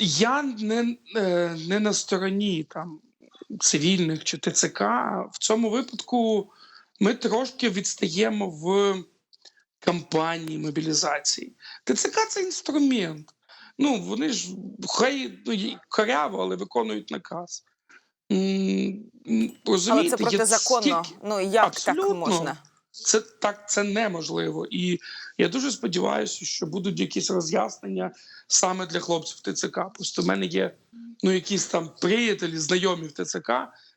Я не, е, не на стороні там цивільних чи ТЦК. В цьому випадку ми трошки відстаємо в кампанії мобілізації. ТЦК це інструмент. Ну, вони ж хай ну, коряво, але виконують наказ. М, Але Розумієте, це протизаконно. стільки- Ну як Абсолютно. так можна? Це так це неможливо. І я дуже сподіваюся, що будуть якісь роз'яснення саме для хлопців ТЦК. Просто в мене є ну якісь там приятелі, знайомі в ТЦК.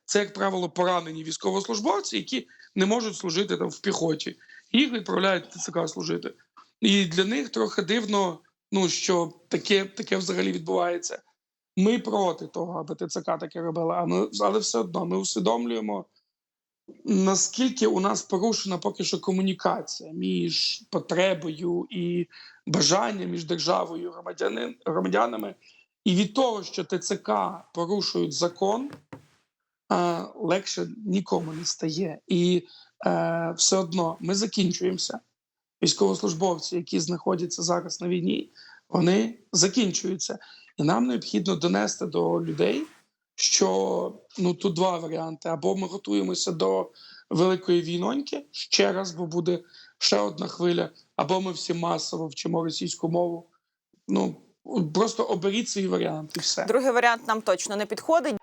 Це, як правило, поранені військовослужбовці, які не можуть служити там в піхоті. Їх відправляють в ТЦК служити. І для них трохи дивно, ну що таке, таке взагалі відбувається. Ми проти того, аби ТЦК таке ми, але все одно ми усвідомлюємо, наскільки у нас порушена поки що комунікація між потребою і бажанням між державою і громадянин, громадянами, і від того, що ТЦК порушують закон, е, легше нікому не стає. І е, все одно ми закінчуємося. Військовослужбовці, які знаходяться зараз на війні, вони закінчуються. І нам необхідно донести до людей, що ну тут два варіанти: або ми готуємося до великої війноньки ще раз, бо буде ще одна хвиля, або ми всі масово вчимо російську мову. Ну просто оберіть свій варіант і все. Другий варіант нам точно не підходить.